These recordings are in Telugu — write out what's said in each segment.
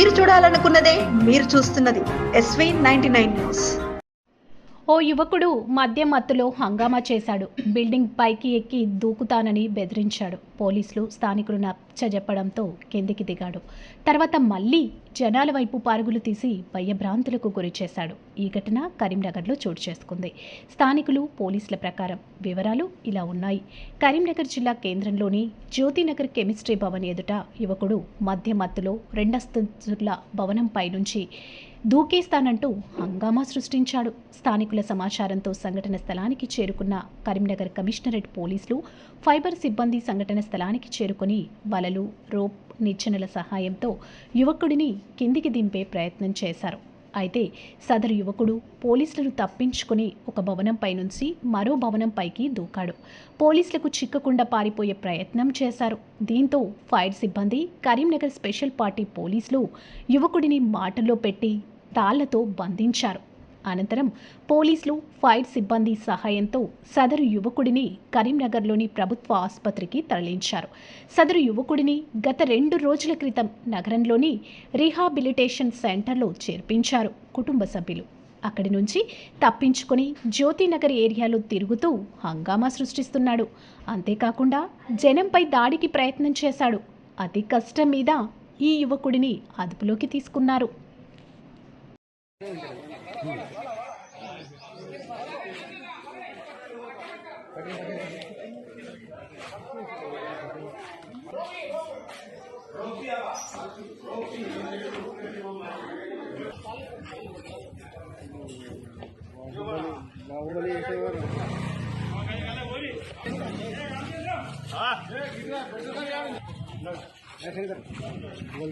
మీరు చూడాలనుకున్నదే మీరు చూస్తున్నది ఎస్వీ నైన్టీ నైన్ న్యూస్. ఓ యువకుడు మద్యం మత్తులో హంగామా చేశాడు. బిల్డింగ్ పైకి ఎక్కి దూకుతానని బెదిరించాడు. పోలీసులు స్థానికులు నచ్చజెప్పడంతో కిందికి దిగాడు. తర్వాత మళ్ళీ జనాల వైపు పారుగులు తీసి భయభ్రాంతులకు గురిచేశాడు ఈ ఘటన కరీంనగర్లో చోటు చేసుకుంది. స్థానికులు పోలీసుల ప్రకారం వివరాలు ఇలా ఉన్నాయి. కరీంనగర్ జిల్లా కేంద్రంలోని జ్యోతినగర్ కెమిస్ట్రీ భవన్ ఎదుట యువకుడు మధ్య మత్తులో రెండస్తుల భవనంపై నుంచి దూకేస్తానంటూ హంగామా సృష్టించాడు. స్థానికుల సమాచారంతో సంఘటన స్థలానికి చేరుకున్న కరీంనగర్ కమిషనరేట్ పోలీసులు ఫైబర్ సిబ్బంది సంఘటన స్థలానికి చేరుకొని వలలు రోప్ నిచ్చెనల సహాయంతో యువకుడిని కిందికి దింపే ప్రయత్నం చేశారు. అయితే సదరు యువకుడు పోలీసులను తప్పించుకుని ఒక భవనంపై నుంచి మరో భవనంపైకి దూకాడు. పోలీసులకు చిక్కకుండా పారిపోయే ప్రయత్నం చేశారు. దీంతో ఫైర్ సిబ్బంది కరీంనగర్ స్పెషల్ పార్టీ పోలీసులు యువకుడిని మాటల్లో పెట్టి తాళ్ళతో బంధించారు. అనంతరం పోలీసులు ఫైర్ సిబ్బంది సహాయంతో సదరు యువకుడిని కరీంనగర్లోని ప్రభుత్వ ఆసుపత్రికి తరలించారు. సదరు యువకుడిని గత రెండు రోజుల క్రితం నగరంలోని రీహాబిలిటేషన్ సెంటర్లో చేర్పించారు కుటుంబ సభ్యులు. అక్కడి నుంచి తప్పించుకుని జ్యోతినగర్ ఏరియాలో తిరుగుతూ హంగామా సృష్టిస్తున్నాడు. అంతేకాకుండా జనంపై దాడికి ప్రయత్నం చేశాడు. అతి కష్టం మీద ఈ యువకుడిని అదుపులోకి తీసుకున్నారు.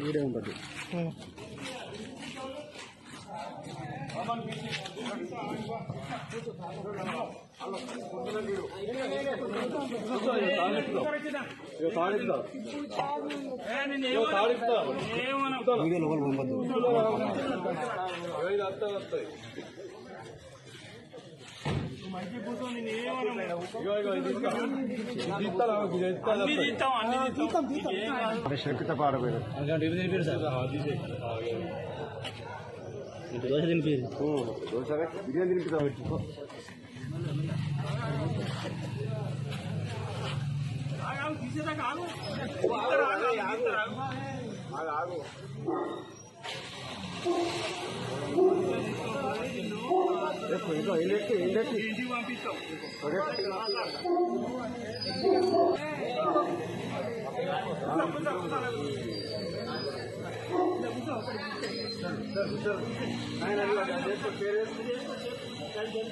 వీడియో ఉంటుంది వీడియో లోపల పంపద్దు శక్తితో పాడపోయారు సరే బిర్యానీ తినిపిస్తా పెట్టుకో ఇంట్లో ఏంటి ఏంటి